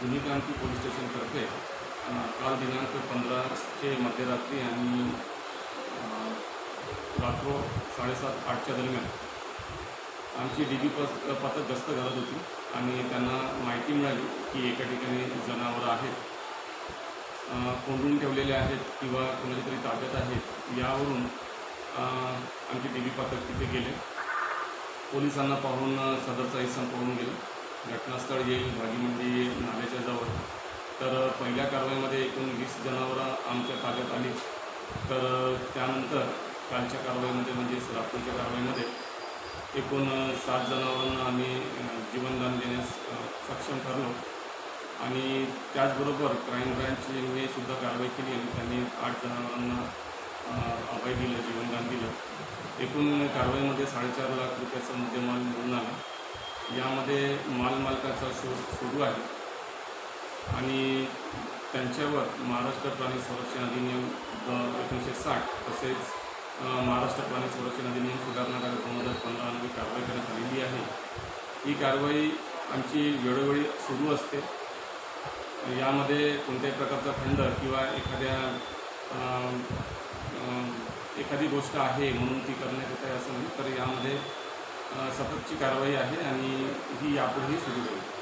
जुनी क्रांती पोलीस स्टेशनतर्फे काल दिनांक पंधराचे मध्यरात्री आणि रात्रो रात्र साडेसात आठच्या दरम्यान आमची डी बी पथ पथक गस्त घालत होती आणि त्यांना माहिती मिळाली की एका ठिकाणी जनावरं आहेत कोंडून ठेवलेले आहेत किंवा कोणाच्या तरी ताब्यात आहेत यावरून आमची डी बी पथक तिथे गेले. पोलिसांना पाहून सदरचा हिस्सा पळून गेला. स्थळ येईल भाजीमंडी नाल्याच्या जवळ तर पहिल्या कारवाईमध्ये एकूण वीस जनावरं आमच्या ताब्यात आली. तर त्यानंतर कालच्या कारवाईमध्ये म्हणजेच रात्रीच्या कारवाईमध्ये एकूण सात जनावरांना आम्ही जीवनदान देण्यास सक्षम ठरलो. आणि त्याचबरोबर क्राईम ब्रँचने सुद्धा कारवाई केली आणि त्यांनी आठ जनावरांना अभय दिलं जीवनदान दिलं. एकूण कारवाईमध्ये साडेचार लाख रुपयाचा मुद्देमाल मिळून आला. यामध्ये मालमालकाचा शोध सुरू आहे. आणि त्यांच्यावर महाराष्ट्र प्राणी संरक्षण अधिनियम द एकोणीसशे साठ तसेच महाराष्ट्र प्राणी संरक्षण अधिनियम सुधारणा कायदा दोन हजार पंधरा कारवाई करण्यात आलेली आहे. ही कारवाई आमची वेळोवेळी सुरू असते. यामध्ये कोणत्याही प्रकारचा खंड किंवा एखाद्या एखादी गोष्ट आहे म्हणून ती करण्यात येत आहे असं नाही तर यामध्ये सततची कारवाई आहे आणि ही यापुढेही सुरू राहील